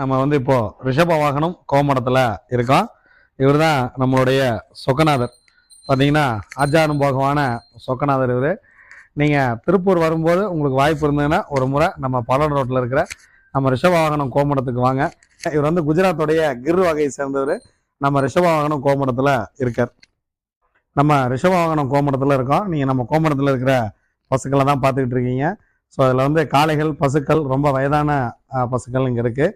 நம்ம வந்து இப்போ ரிஷப வாகனம் கோமடத்துல இருக்கோம். இவர் தான் நம்மளுடைய சொக்கநாதர். பார்த்தீங்கன்னா போகவான சொக்கநாதர் இவர். நீங்கள் திருப்பூர் வரும்போது உங்களுக்கு வாய்ப்பு இருந்ததுன்னா ஒரு முறை நம்ம பல்லன் ரோட்டில் இருக்கிற நம்ம ரிஷப வாகனம் கோமடத்துக்கு வாங்க. இவர் வந்து குஜராத்துடைய கிர் வகையை சேர்ந்தவர். நம்ம ரிஷப வாகனம் கோமடத்தில் இருக்கார். நம்ம ரிஷபவாகனம் கோமடத்தில் இருக்கோம். நீங்கள் நம்ம கோமடத்தில் இருக்கிற பசுக்களை தான் பார்த்துக்கிட்டு இருக்கீங்க. ஸோ அதில் வந்து காளைகள் பசுக்கள் ரொம்ப வயதான பசுக்கள் இங்கே இருக்குது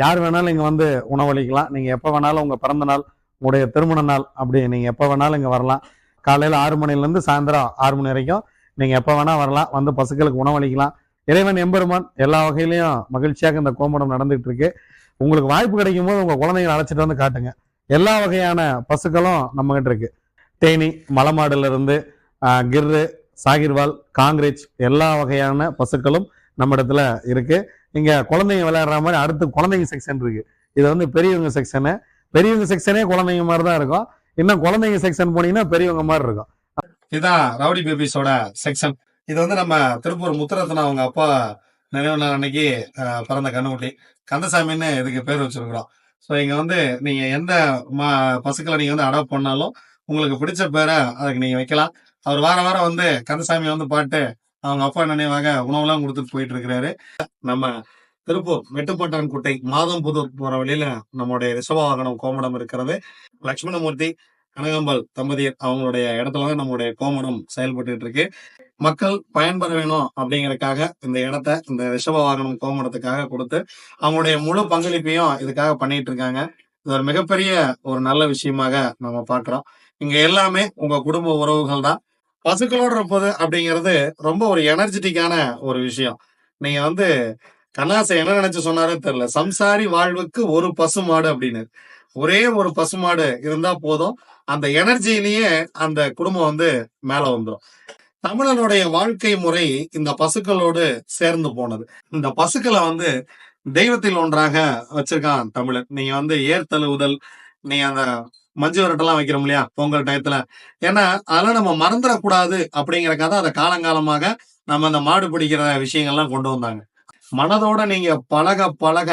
யார் வேணாலும் இங்கே வந்து உணவளிக்கலாம். நீங்கள் எப்போ வேணாலும் உங்கள் பிறந்த நாள் உங்களுடைய திருமண நாள் அப்படி நீங்கள் எப்போ வேணாலும் இங்கே வரலாம். காலையில் ஆறு மணிலேருந்து சாயந்தரம் ஆறு மணி வரைக்கும் நீங்கள் எப்போ வேணால் வரலாம். வந்து பசுக்களுக்கு உணவளிக்கலாம். இறைவன் எம்பெருமான் எல்லா வகையிலையும் மகிழ்ச்சியாக இந்த கோமடம் நடந்துகிட்டு இருக்கு. உங்களுக்கு வாய்ப்பு கிடைக்கும் போது உங்கள் குழந்தைங்களை அழைச்சிட்டு வந்து காட்டுங்க. எல்லா வகையான பசுக்களும் நம்மகிட்ட இருக்குது தேனி மலமாடலிருந்து கிர்ரு சாகிர்வால் காங்கிரேஜ் எல்லா வகையான பசுக்களும் நம்ம இடத்துல இருக்கு. இங்க குழந்தைங்க விளையாடுற மாதிரி அடுத்து குழந்தைங்க செக்ஷன் இருக்கு. இது வந்து பெரியவங்க செக்ஷனு பெரியவங்க செக்ஷனே குழந்தைங்க மாதிரி தான் இருக்கும். இன்னும் குழந்தைங்க செக்ஷன் போனீங்கன்னா பெரியவங்க மாதிரி இருக்கும். இதுதான் ரவுடி பேபிஸோட செக்ஷன் இது வந்து நம்ம திருப்பூர் முத்துரத்னம் அவங்க அப்பா நினைவு நாள் அன்னைக்கு பிறந்த கண்ணுக்குட்டி. கந்தசாமின்னு இதுக்கு பேர் வச்சிருக்கிறோம். ஸோ இங்க வந்து நீங்க எந்த மா பசுக்களை நீங்க வந்து அடாப்ட் பண்ணாலும் உங்களுக்கு பிடிச்ச பேரை அதுக்கு நீங்க வைக்கலாம். அவர் வார வாரம் வந்து கந்தசாமி வந்து பாட்டு அவங்க அப்பா நினைவாக உணவுலாம் கொடுத்துட்டு போயிட்டு இருக்கிறாரு நம்ம திருப்பூர் மெட்டுப்பட்டான் குட்டை மாதம்புதூர் போற வழியில நம்மளுடைய ரிஷபவாகனம் கோமடம் இருக்கிறது. லட்சுமணமூர்த்தி கனகாம்பாள் தம்பதியர் அவங்களுடைய இடத்துல தான் நம்மளுடைய கோமடம் செயல்பட்டு இருக்கு மக்கள் பயன்பெற வேணும் அப்படிங்கறதுக்காக இந்த இடத்த இந்த ரிஷப வாகனம் கோமடத்துக்காக கொடுத்து அவங்களுடைய முழு பங்களிப்பையும் இதுக்காக பண்ணிட்டு இருக்காங்க இது ஒரு மிகப்பெரிய ஒரு நல்ல விஷயமாக நம்ம பாக்குறோம் இங்க எல்லாமே உங்க குடும்ப உறவுகள் தான். பசுக்களோடு இருப்பது அப்படிங்கிறது ரொம்ப ஒரு எனர்ஜெட்டிக்கான ஒரு விஷயம். நீங்க வந்து கண்ணாசை என்ன நினைச்சு சொன்னாரே தெரியல. சம்சாரி வாழ்வுக்கு ஒரு பசுமாடு அப்படின்னு. ஒரே ஒரு பசுமாடு இருந்தா போதும். அந்த எனர்ஜியிலேயே அந்த குடும்பம் வந்து மேல வந்துடும் தமிழனுடைய வாழ்க்கை முறை இந்த பசுக்களோடு சேர்ந்து போனது. இந்த பசுக்களை வந்து தெய்வத்தில் ஒன்றாக வச்சிருக்கான் தமிழன். நீங்க வந்து ஏர் தழுவுதல் நீ அந்த மஞ்சு விரட்டெல்லாம் வைக்கிறோம் இல்லையா? பொங்கல் டயத்துல ஏன்னா அதெல்லாம் நம்ம மறந்துடக்கூடாது அப்படிங்கறக்காக அதை காலங்காலமாக நம்ம அந்த மாடு பிடிக்கிற விஷயங்கள்லாம் கொண்டு வந்தாங்க. மனதோட நீங்க பழக பழக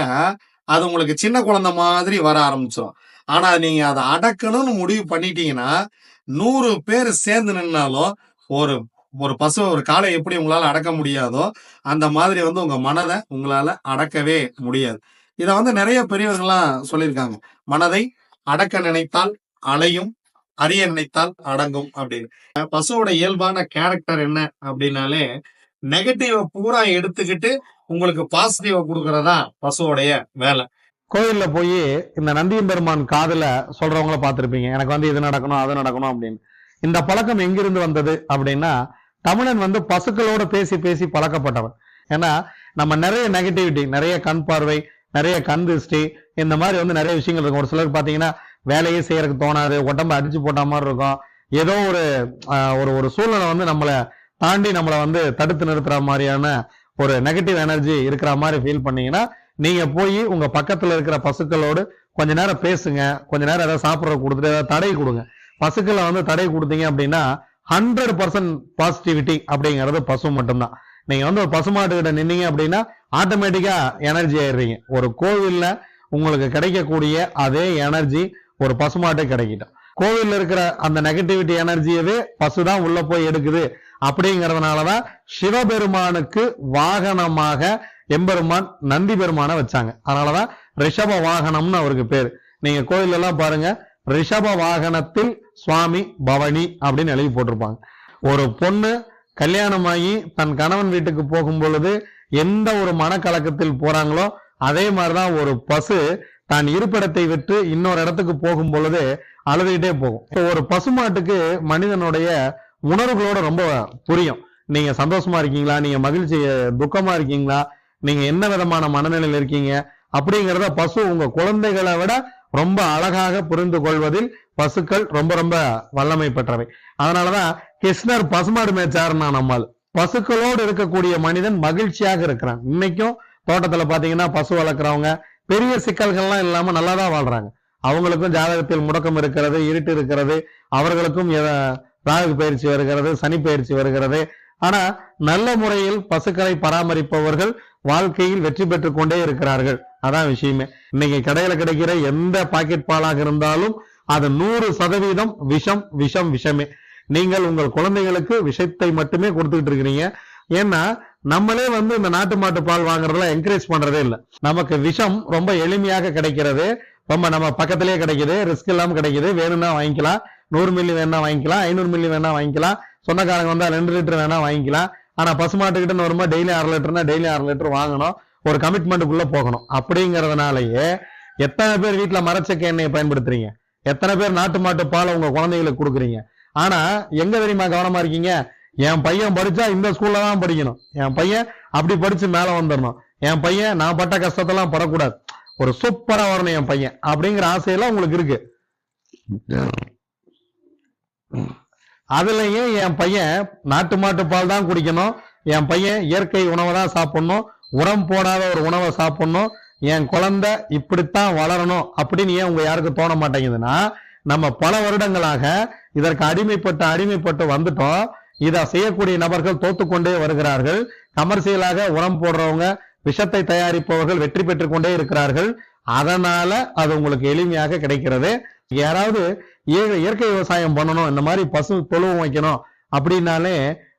அது உங்களுக்கு சின்ன குழந்தை மாதிரி வர ஆரம்பிச்சிடும் ஆனா நீங்க அதை அடக்கணும்னு முடிவு பண்ணிட்டீங்கன்னா நூறு பேர் சேர்ந்து நின்னாலும் ஒரு ஒரு பசு ஒரு காலை எப்படி உங்களால அடக்க முடியாதோ அந்த மாதிரி வந்து உங்க மனதை உங்களால அடக்கவே முடியாது. இதை வந்து நிறைய பெரியவர்கள்லாம் சொல்லியிருக்காங்க. மனதை அடக்க நினைத்தால் அலையும் அறிய நினைத்தால் அடங்கும் அப்படின்னு. பசுவோட இயல்பான கேரக்டர் என்ன அப்படின்னாலே நெகட்டிவ பூரா எடுத்துக்கிட்டு உங்களுக்கு பாசிட்டிவ கொடுக்கறதா பசுவோடைய வேலை. கோயில்ல போய் இந்த நந்தியின் பெருமான் காதல சொல்றவங்கள பார்த்துருப்பீங்க. எனக்கு வந்து இது நடக்கணும் அது நடக்கணும் அப்படின்னு. இந்த பழக்கம் எங்கிருந்து வந்தது அப்படின்னா தமிழன் வந்து பசுக்களோட பேசி பேசி பழக்கப்பட்டவன். ஏன்னா நம்ம நிறைய நெகட்டிவிட்டி நிறைய கண் பார்வை நிறைய கண் திருஷ்டி இந்த மாதிரி வந்து நிறைய விஷயங்கள் இருக்கும். ஒரு சிலருக்கு பார்த்தீங்கன்னா வேலையே செய்யறதுக்கு தோணாது உடம்ப அடிச்சு போட்ட மாதிரி இருக்கும். ஏதோ ஒரு ஒரு ஒரு சூழ்நிலை வந்து நம்மளை தாண்டி நம்மளை வந்து தடுத்து நிறுத்துற மாதிரியான ஒரு நெகட்டிவ் எனர்ஜி இருக்கிற மாதிரி ஃபீல் பண்ணீங்கன்னா நீங்க போய் உங்க பக்கத்துல இருக்கிற பசுக்களோடு கொஞ்ச நேரம் பேசுங்க. கொஞ்ச நேரம் ஏதாவது சாப்பிட்ற கொடுத்துட்டு ஏதாவது தடை கொடுங்க. பசுக்களை வந்து தடை கொடுத்தீங்க அப்படின்னா ஹண்ட்ரட் பர்சன்ட் பாசிட்டிவிட்டி அப்படிங்கிறது பசு மட்டும்தான். நீங்க வந்து ஒரு பசுமாட்டுக்கிட்ட நின்னீங்க அப்படின்னா ஆட்டோமேட்டிக்கா எனர்ஜி ஆயிடுறீங்க. ஒரு கோவில்ல உங்களுக்கு கிடைக்கக்கூடிய அதே எனர்ஜி ஒரு பசுமாட்டே கிடைக்கிட்டோம். கோவில்ல இருக்கிற அந்த நெகட்டிவிட்டி எனர்ஜியவே பசுதான் உள்ள போய் எடுக்குது. அப்படிங்கறதுனாலதான் சிவபெருமானுக்கு வாகனமாக எம்பெருமான் நந்தி பெருமானை வச்சாங்க. அதனாலதான் ரிஷப வாகனம்னு அவருக்கு பேரு. நீங்க கோயில் எல்லாம் பாருங்க ரிஷப வாகனத்தில் சுவாமி பவனி அப்படின்னு எழுதி போட்டிருப்பாங்க. ஒரு பொண்ணு கல்யாணமாகி தன் கணவன் வீட்டுக்கு போகும் பொழுது எந்த ஒரு மனக்கலக்கத்தில் போறாங்களோ அதே மாதிரிதான் ஒரு பசு தான் இருப்பிடத்தை விட்டு இன்னொரு இடத்துக்கு போகும் பொழுது அழுதுகிட்டே போகும். இப்போ ஒரு பசுமாட்டுக்கு மனிதனுடைய உணர்வுகளோட ரொம்ப புரியும். நீங்க சந்தோஷமா இருக்கீங்களா? நீங்க மகிழ்ச்சி துக்கமா இருக்கீங்களா? நீங்க என்ன விதமான மனநிலையில் இருக்கீங்க? அப்படிங்கிறத பசு உங்க குழந்தைகளை விட ரொம்ப அழகாக புரிந்து கொள்வதில் பசுக்கள் ரொம்ப ரொம்ப வல்லமை பெற்றவை. அதனாலதான் கிருஷ்ணர் பசுமாடு மேய்ச்சாருன்னா நம்மால். பசுக்களோடு இருக்கக்கூடிய மனிதன் மகிழ்ச்சியாக இருக்கிறான். இன்னைக்கும் தோட்டத்தில் பார்த்தீங்கன்னா பசு வளர்க்குறவங்க பெரிய சிக்கல்கள்லாம் இல்லாமல் நல்லா தான் வாழ்கிறாங்க அவங்களுக்கும் ஜாதகத்தில் முடக்கம் இருக்கிறது இருட்டு இருக்கிறது அவர்களுக்கும் ராகு பயிற்சி வருகிறது சனி பயிற்சி வருகிறது. ஆனா நல்ல முறையில் பசுக்களை பராமரிப்பவர்கள் வாழ்க்கையில் வெற்றி பெற்று கொண்டே இருக்கிறார்கள். அதான் விஷயமே. இன்னைக்கு கடையில கிடைக்கிற எந்த பாக்கெட் பாலாக இருந்தாலும் அது நூறு சதவீதம் விஷம் விஷம் விஷமே. நீங்கள் உங்கள் குழந்தைகளுக்கு விஷத்தை மட்டுமே கொடுத்துக்கிட்டு இருக்கிறீங்க. ஏன்னா நம்மளே வந்து இந்த நாட்டு மாட்டு பால் வாங்குறதுல என்கரேஜ் பண்றதே இல்லை. நமக்கு விஷம் ரொம்ப எளிமையாக கிடைக்கிறது. ரொம்ப நம்ம பக்கத்திலேயே கிடைக்குது. ரிஸ்க் இல்லாம கிடைக்குது. வேணும்னா வாங்கிக்கலாம். நூறு மில்லி வேணா வாங்கிக்கலாம். ஐநூறு மில்லி வேணா வாங்கிக்கலாம். சொந்தக்காரங்க வந்தா ரெண்டு லிட்டர் வேணா வாங்கிக்கலாம். ஆனா பசுமாட்டுக்கிட்ட வரும்போது டெய்லி அரை லிட்டர்னா டெய்லி அரை லிட்டர் வாங்கணும். ஒரு கமிட்மெண்ட்டுக்குள்ள போகணும். அப்படிங்கிறதுனாலயே எத்தனை பேர் வீட்டுல மரச்சக்க எண்ணெயை பயன்படுத்துறீங்க? எத்தனை பேர் நாட்டு மாட்டு பால் உங்க குழந்தைகளுக்கு கொடுக்குறீங்க? ஆனா எங்க தெரியுமா கவனமா இருக்கீங்க? என் பையன் படிச்சா இந்த ஸ்கூல்ல தான் படிக்கணும். என் பையன் அப்படி படிச்சு மேல வந்துடணும். என் பையன் நான் பட்ட கஷ்டத்தெல்லாம் படக்கூடாது. ஒரு சூப்பரா வரணும் என் பையன் அப்படிங்கிற ஆசையெல்லாம் உங்களுக்கு இருக்கு. அதுலயும் என் பையன் நாட்டு மாட்டு பால் தான் குடிக்கணும்? என் பையன் இயற்கை உணவை தான் சாப்பிடணும். உரம் போடாத ஒரு உணவை சாப்பிடணும். என் குழந்தை இப்படித்தான் வளரணும் அப்படின்னு ஏன் உங்க யாருக்கும் தோண மாட்டேங்குதுன்னா நம்ம பல வருடங்களாக இதற்கு அடிமைப்பட்டு அடிமைப்பட்டு வந்துட்டோம். இதை செய்யக்கூடிய நபர்கள் தோத்துக்கொண்டே வருகிறார்கள். கமர்சியலாக உரம் போடுறவங்க விஷத்தை தயாரிப்பவர்கள் வெற்றி பெற்று கொண்டே இருக்கிறார்கள். அதனால அது உங்களுக்கு எளிமையாக கிடைக்கிறது. யாராவது இயற்கை விவசாயம் பண்ணணும் இந்த மாதிரி பசு தொழுவம் வைக்கணும் அப்படின்னாலே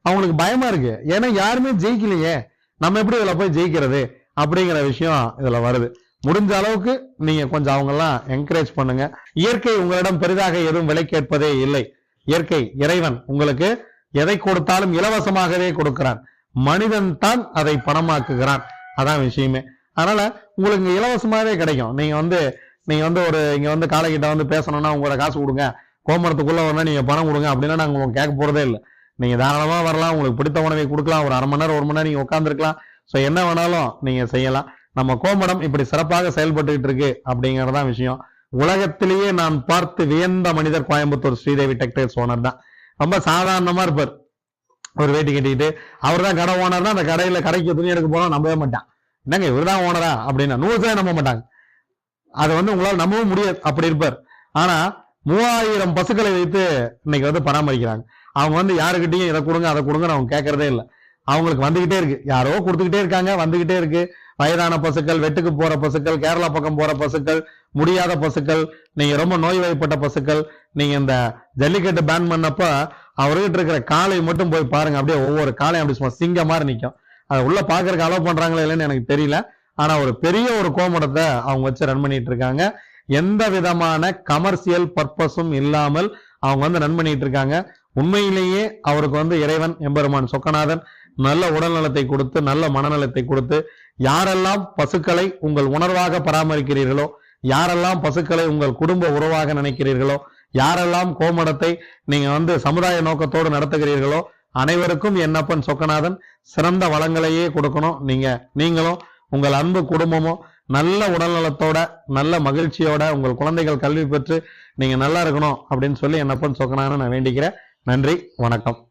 அவங்களுக்கு பயமா இருக்கு. ஏன்னா யாருமே ஜெயிக்கலையே. நம்ம எப்படி இதுல போய் ஜெயிக்கிறது அப்படிங்கிற விஷயம் இதுல வருது. முடிஞ்ச அளவுக்கு நீங்க கொஞ்சம் அவங்க எல்லாம் என்கரேஜ் பண்ணுங்க. இயற்கை உங்களிடம் பெரிதாக எதுவும் விலை கேட்பதே இல்லை. இயற்கை இறைவன் உங்களுக்கு எதை கொடுத்தாலும் இலவசமாகவே கொடுக்கிறான். மனிதன் தான் அதை பணமாக்குகிறான். அதான் விஷயமே. அதனால உங்களுக்கு இலவசமாகவே கிடைக்கும். நீங்க வந்து நீங்க வந்து ஒரு இங்க வந்து காலைகிட்ட வந்து பேசணும்னா உங்களோட காசு கொடுங்க. கோமரத்துக்குள்ள வரணும் நீங்க பணம் கொடுங்க அப்படின்னா நாங்க உங்களுக்கு கேட்க போறதே இல்லை. நீங்க தாராளமா வரலாம். உங்களுக்கு பிடித்த உணவை கொடுக்கலாம். ஒரு அரை மணி நேரம் ஒரு மணி நேரம் நீங்க உட்காந்துருக்கலாம் ஸோ என்ன வேணாலும் நீங்க செய்யலாம். நம்ம கோமடம் இப்படி சிறப்பாக செயல்பட்டுக்கிட்டு இருக்கு அப்படிங்கறதான் விஷயம். உலகத்திலேயே நான் பார்த்து வியந்த மனிதர் கோயம்புத்தூர் ஸ்ரீதேவி டெக்டைல்ஸ் ஓனர் தான். ரொம்ப சாதாரணமா இருப்பார். ஒரு வேட்டி கட்டிக்கிட்டு அவர் தான் கடை ஓனர்னா அந்த கடையில கடைக்கு துணி எடுக்க போனா நம்பவே மாட்டான். என்னங்க இவர் தான் ஓனரா அப்படின்னா நூறு சதவீதம் நம்ப மாட்டாங்க. அதை வந்து உங்களால் நம்பவும் முடியாது அப்படி இருப்பார். ஆனா மூவாயிரம் பசுக்களை வைத்து இன்னைக்கு வந்து பராமரிக்கிறாங்க. அவங்க வந்து யாருக்கிட்டையும் இதை கொடுங்க அதை கொடுங்கன்னு அவங்க கேட்கறதே இல்லை. அவங்களுக்கு வந்துகிட்டே இருக்கு. யாரோ கொடுத்துக்கிட்டே இருக்காங்க வந்துகிட்டே இருக்கு. வயதான பசுக்கள் வெட்டுக்கு போற பசுக்கள் கேரளா பக்கம் போற பசுக்கள் முடியாத பசுக்கள் நீங்க ரொம்ப நோய்வாய்ப்பட்ட பசுக்கள் நீங்க இந்த ஜல்லிக்கட்டு பேன் பண்ணப்ப அவர்கிட்ட இருக்கிற காலை மட்டும் போய் பாருங்க. அப்படியே ஒவ்வொரு காளையும் அப்படி சும்மா சிங்க மாதிரி நிற்கும் அதை உள்ள பாக்குறதுக்கு அலோவ் பண்றாங்களா இல்லைன்னு எனக்கு தெரியல. ஆனா ஒரு பெரிய ஒரு கோமடத்தை அவங்க வச்சு ரன் பண்ணிட்டு இருக்காங்க. எந்த விதமான கமர்சியல் பர்பஸும் இல்லாமல் அவங்க வந்து ரன் பண்ணிட்டு இருக்காங்க. உண்மையிலேயே அவருக்கு வந்து இறைவன் எம்பெருமான் சொக்கநாதன் நல்ல உடல் நலத்தை கொடுத்து நல்ல மனநலத்தை கொடுத்து யாரெல்லாம் பசுக்களை உங்கள் உணர்வாக பராமரிக்கிறீர்களோ யாரெல்லாம் பசுக்களை உங்கள் குடும்ப உறவாக நினைக்கிறீர்களோ யாரெல்லாம் கோமடத்தை நீங்க வந்து சமுதாய நோக்கத்தோடு நடத்துகிறீர்களோ அனைவருக்கும் என்னப்பன் சொக்கநாதன் சிறந்த வளங்களையே கொடுக்கணும். நீங்க நீங்களும் உங்கள் அன்பு குடும்பமும் நல்ல உடல்நலத்தோட நல்ல மகிழ்ச்சியோட உங்கள் குழந்தைகள் கல்வி பெற்று நீங்க நல்லா இருக்கணும் அப்படின்னு சொல்லி என்னப்பன் சொக்கநாதன் நான் வேண்டிக்கிறேன். நன்றி வணக்கம்.